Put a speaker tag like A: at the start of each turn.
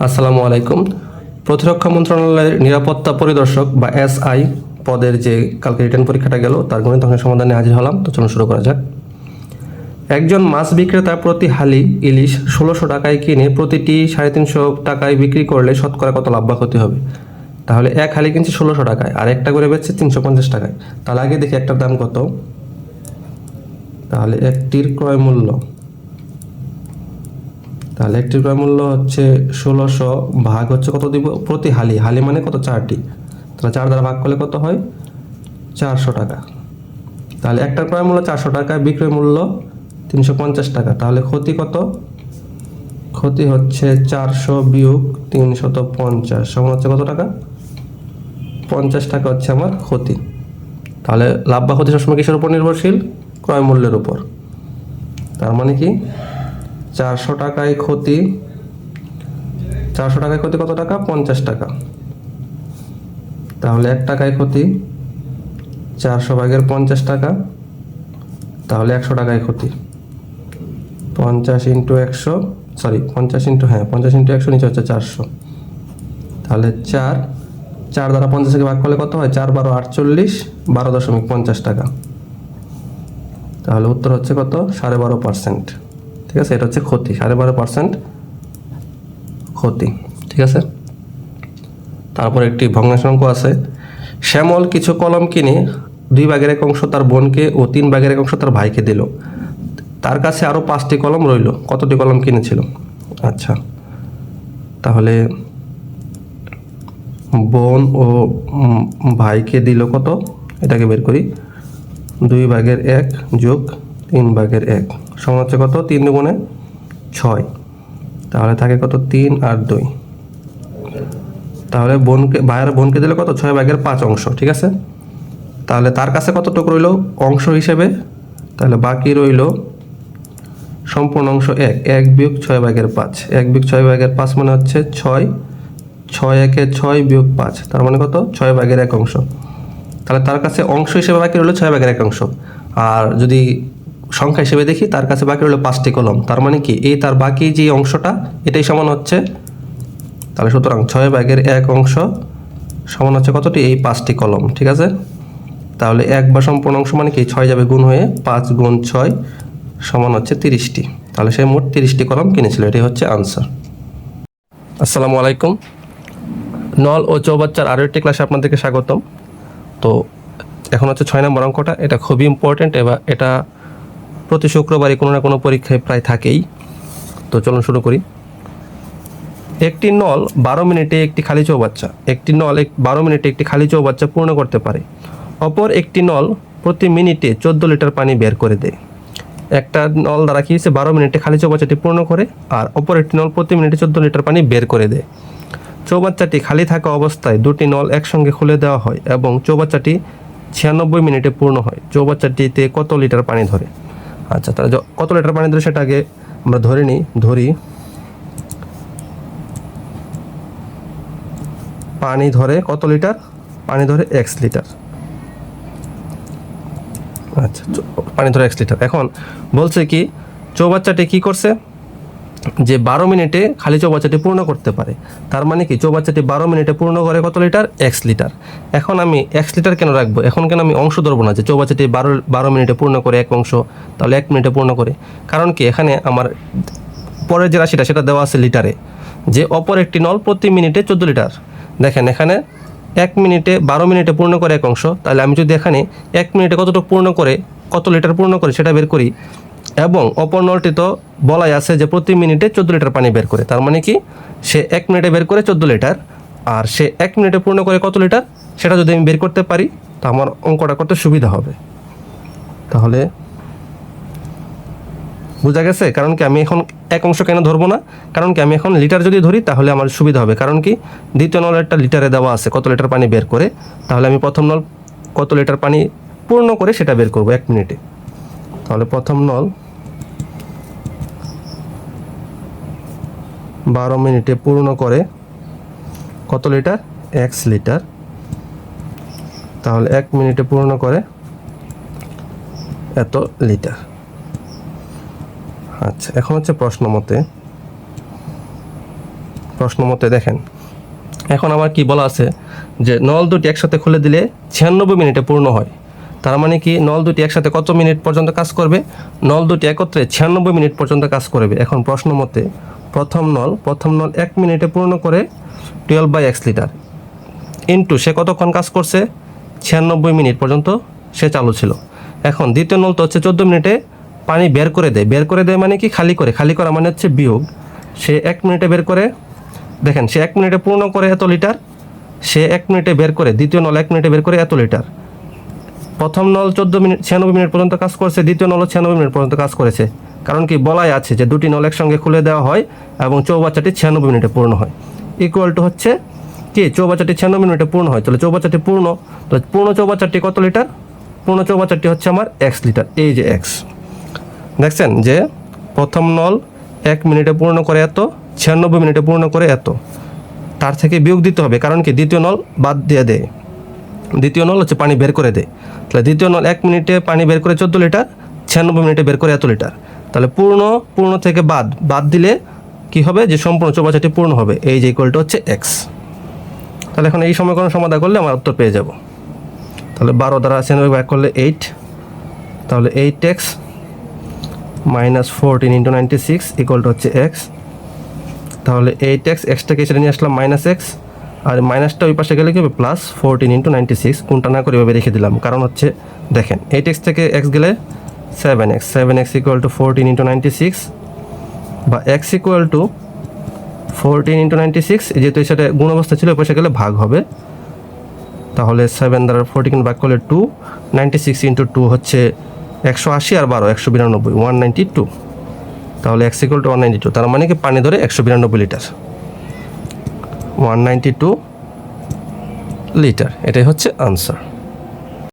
A: আসসালামু আলাইকুম। প্রতিরক্ষা মন্ত্রণালয়ের নিরাপত্তা পরিদর্শক বা এসআই পদের যে কালকে রিটার্ন পরীক্ষাটা গেল, তার গণিত অঙ্কের সমাধানে হাজির হলাম। তো চলুন শুরু করা যাক। একজন মাছ বিক্রেতা প্রতি হালি ইলিশ ষোলোশো টাকায় কিনে প্রতিটি সাড়ে তিনশো টাকায় বিক্রি করলে শতকরা কত লাভ বা ক্ষতি হবে? তাহলে এক হালি কিনছে ষোলোশো টাকায়, আর একটা করে বেচছে তিনশো পঞ্চাশ টাকায়। তাহলে আগে দেখি একটার দাম কত। তাহলে একটির ক্রয় মূল্য তাহলে একটি ক্রয় মূল্য হচ্ছে ষোলোশো ভাগ হচ্ছে কত দিব? প্রতি হালি। হালি মানে কত? চারটি। তাহলে চার দ্বারা ভাগ করলে কত হয়? চারশো টাকা। তাহলে একটা ক্রয় মূল্য চারশো টাকা, বিক্রয় মূল্য তিনশো পঞ্চাশ টাকা। তাহলে ক্ষতি কত? ক্ষতি হচ্ছে চারশো বিয়োগ তিনশত পঞ্চাশ। সমান হচ্ছে কত টাকা? পঞ্চাশ টাকা হচ্ছে আমার ক্ষতি। তাহলে লাভ বা ক্ষতি সবসময় কিসের উপর নির্ভরশীল? ক্রয় মূল্যের উপর। তার মানে কি? চারশো টাকায় ক্ষতি। চারশো টাকায় ক্ষতি কত টাকা? পঞ্চাশ টাকা। তাহলে এক টাকায় ক্ষতি, চারশো ভাগের পঞ্চাশ টাকা, তাহলে একশো টাকায় ক্ষতি। পঞ্চাশ ইন্টু একশো, সরি, পঞ্চাশ ইন্টু হ্যাঁ পঞ্চাশ ইন্টু একশো নিচে হচ্ছে চারশো। তাহলে চার চার দ্বারা পঞ্চাশকে ভাগ করলে কত হয়? চার বারো আটচল্লিশ, বারো দশমিক পঞ্চাশ টাকা। তাহলে উত্তর হচ্ছে কত? সাড়ে বারো পার্সেন্ট। ঠিক আছে? এটা হচ্ছে ক্ষতি, সাড়ে বারো পার্সেন্ট ক্ষতি, ঠিক আছে? তারপর একটি ভগ্নাংশ আছে। শ্যামল কিছু কলম কিনে দুই ভাগের এক অংশ তার বোনকে ও তিন ভাগের এক অংশ তার ভাইকে দিল। তার কাছে আরও পাঁচটি কলম রইল। কতটি কলম কিনেছিল? আচ্ছা তাহলে বোন ও ভাইকে দিল কত? এটাকে বের করি। দুই ভাগের এক যোগ তিন ভাগের এক। সমান হচ্ছে কত? তিন দুগুণে ছয়। তাহলে থাকে কত? তিন আর দুই। তাহলে বোনকে, ভাইয়ের বোনকে দিলে কত? ছয় ভাগের পাঁচ অংশ, ঠিক আছে? তাহলে তার কাছে কতটুকু রইল? অংশ হিসেবে। তাহলে বাকি রইল সম্পূর্ণ অংশ এক। এক বিয়োগ ছয় ভাগের পাঁচ। এক বিয়োগ ছয় ভাগের পাঁচ মানে হচ্ছে ছয়। ছয় একে ছয় বিয়োগ পাঁচ। তার মানে কত? ছয় ভাগের এক অংশ। তাহলে তার কাছে অংশ হিসেবে বাকি রইল ছয় ভাগের এক অংশ। আর যদি সংখ্যা হিসেবে দেখি, তার কাছে বাকি রইল পাঁচটি কলম। তার মানে কি? এই তার বাকি যে অংশটা, এটাই সমান হচ্ছে? তাহলে সুতরাং ছয় ভাগের এক অংশ সমান হচ্ছে কতটি? এই পাঁচটি কলম, ঠিক আছে? তাহলে এক বা সম্পূর্ণ অংশ মানে কি? ছয় যাবে গুণ হয়ে পাঁচ গুণ ছয় সমান হচ্ছে তিরিশটি। তাহলে সে মোট তিরিশটি কলম কিনেছিল এটি হচ্ছে আনসার। আসসালামু আলাইকুম। নল ও চৌবাচ্চার আরও একটি ক্লাসে আপনাদেরকে স্বাগতম। তো এখন হচ্ছে ছয় নম্বর অঙ্কটা, এটা খুবই ইম্পর্ট্যান্ট এবার এটা প্রতি শুক্রবারই কোনো না কোনো পরীক্ষায় প্রায় থাকেই। তো চলুন শুরু করি। একটি নল বারো মিনিটে একটি খালি চৌবাচ্চা, একটি নল এক বারো মিনিটে একটি খালি চৌবাচ্চা পূর্ণ করতে পারে। অপর একটি নল প্রতি মিনিটে চোদ্দ লিটার পানি বের করে দেয়। একটা নল দ্বারা কি হচ্ছে বারো মিনিটে খালি চৌবাচ্চাটি পূর্ণ করে আর অপর একটি নল প্রতি মিনিটে চোদ্দ লিটার পানি বের করে দেয়। চৌবাচ্চাটি খালি থাকা অবস্থায় দুটি নল একসঙ্গে খুলে দেওয়া হয় এবং চৌবাচ্চাটি ছিয়ানব্বই মিনিটে পূর্ণ হয়। চৌবাচ্চাটিতে কত লিটার পানি ধরে? আচ্ছা তাহলে কত লিটার পানি ধরে সেটাকে আমরা ধরে নিই, ধরি। পানি ধরে কত লিটার পানি ধরে এক্স লিটার আচ্ছা পানি ধরে এক্স লিটার এখন বলছে কি, চৌবাচ্চাটি কি করছে? যে বারো মিনিটে খালি চৌবাচ্চাটি পূর্ণ করতে পারে। তার মানে কি? চৌবাচ্চাটি বারো মিনিটে পূর্ণ করে কত লিটার? X litre. এখন আমি এক্স লিটার কেন রাখব? এখন কেন আমি অংশ ধরবো না? যে চৌবাচ্চাটি বারো বারো মিনিটে পূর্ণ করে এক অংশ, তাহলে এক মিনিটে পূর্ণ করে। কারণ কি? এখানে আমার পরের যে রাশিটা, সেটা দেওয়া আছে লিটারে। যে অপর একটি নল প্রতি মিনিটে চোদ্দ লিটার। দেখেন, এখানে এক মিনিটে বারো মিনিটে পূর্ণ করে এক অংশ। তাহলে আমি যদি এখানে এক মিনিটে কতটুকু পূর্ণ করে, কত লিটার পূর্ণ করে সেটা বের করি এবং অপর নলটি তো বলাই আছে যে প্রতি মিনিটে চোদ্দ লিটার পানি বের করে। তার মানে কি? সে এক মিনিটে বের করে চোদ্দ লিটার, আর সে এক মিনিটে পূর্ণ করে কত লিটার? সেটা যদি আমি বের করতে পারি, তো আমার অঙ্কটা করতে সুবিধা হবে। তাহলে বোঝা গেছে? কারণ কি আমি এখন এক অংশ কেন ধরবো না? কারণ কি আমি এখন লিটার যদি ধরি, তাহলে আমার সুবিধা হবে। কারণ কি? দ্বিতীয় নলেরটা লিটারে দেওয়া আছে, কত লিটার পানি বের করে। তাহলে আমি প্রথম নল কত লিটার পানি পূর্ণ করে সেটা বের করব এক মিনিটে। তাহলে প্রথম নল বারো মিনিটে পূর্ণ করে কত লিটার? X litre. তাহলে এক মিনিটে পূর্ণ করে এত লিটার। আচ্ছা এখন হচ্ছে প্রশ্ন মতে। প্রশ্ন মতে দেখেন, এখন আমার কি বলা আছে যে নল দুটি একসাথে খুলে দিলে ছিয়ানব্বই মিনিটে পূর্ণ হয়। তার মানে কি নল দুটি একসাথে কত মিনিট পর্যন্ত কাজ করবে? নল দুটি একত্রে ছিয়ানব্বই মিনিট পর্যন্ত কাজ করবে। এখন প্রশ্ন মতে প্রথম নল প্রথম নল এক মিনিটে পূর্ণ করে twelve by x litre into সে কতক্ষণ কাজ করছে? ছিয়ানব্বই মিনিট পর্যন্ত সে চালু ছিল। এখন দ্বিতীয় নল তো হচ্ছে চোদ্দ মিনিটে পানি বের করে দেয়। বের করে দেয় মানে কি? খালি করে। খালি করা মানে হচ্ছে বিয়োগ। সে এক মিনিটে বের করে। দেখেন, সে এক মিনিটে পূর্ণ করে এত লিটার সে এক মিনিটে বের করে, দ্বিতীয় নল এক মিনিটে বের করে এত লিটার প্রথম নল চোদ্দ মিনিট, ছিয়ানব্বই মিনিট পর্যন্ত কাজ করেছে, দ্বিতীয় নল ছিয়ানব্বই মিনিট পর্যন্ত কাজ করেছে। কারণ কি বলাই আছে যে দুটি নল একসঙ্গে খুলে দেওয়া হয় এবং চৌবাচ্চাটি ছিয়ানব্বই মিনিটে পূর্ণ হয়। ইকুয়াল টু হচ্ছে কি? চৌবাচ্চাটি ছিয়ানব্বই মিনিটে পূর্ণ হয়। তাহলে চৌবাচ্চাটি পূর্ণ। তো পূর্ণ চৌবাচ্চাটি কত লিটার? পূর্ণ চৌবাচ্চাটি হচ্ছে আমার এক্স লিটার, এই যে এক্স দেখছেন যে প্রথম নল এক মিনিটে পূর্ণ করে এত, ছিয়ানব্বই মিনিটে পূর্ণ করে এত। তার থেকে বিয়োগ দিতে হবে। কারণ কি? দ্বিতীয় নল বাদ দিয়ে দেয়। দ্বিতীয় নল হচ্ছে পানি বের করে দেয়। তাহলে দ্বিতীয় নল এক মিনিটে পানি বের করে চোদ্দ লিটার, ছিয়ানব্বই মিনিটে বের করে এত লিটার। তাহলে পূর্ণ পূর্ণ থেকে বাদ বাদ দিলে কি হবে? যে সম্পূর্ণ চৌবাচ্চাটি পূর্ণ হবে। এই যে ইকুয়ালটা হচ্ছে এক্স তাহলে এখন এই সমীকরণ সমাধান করলে আমার উত্তর পেয়ে যাব। তাহলে বারো দ্বারা ছিয়ানব্বই ভাগ করলে এইট তাহলে eight x minus fourteen into ninety six ইকুয়ালটা হচ্ছে এক্স তাহলে এইট এক্স এক্সটাকে এসে নিয়ে আসলাম মাইনাস এক্স আর মাইনাসটা ওই পাশে গেলে কি হবে? Plus fourteen into ninety six কোনটা না করে এভাবে রেখে দিলাম। কারণ হচ্ছে, দেখেন এইট এক্স থেকে এক্স গেলে seven x seven x equal to fourteen into ninety six বা x equal to fourteen into ninety six যেহেতু এই সেটা গুণ অবস্থা ছিল ওই পাশে গেলে ভাগ হবে। তাহলে সেভেন দ্বারা ফোরটিন ভাগ করলে two ninety six into two হচ্ছে একশো আশি আর বারো, একশো বিরানব্বই ওয়ান নাইনটি টু তাহলে x equal to one ninety two তার মানে কি? পানি ধরে একশো বিরানব্বই লিটার ওয়ান লিটার। এটাই হচ্ছে আনসার।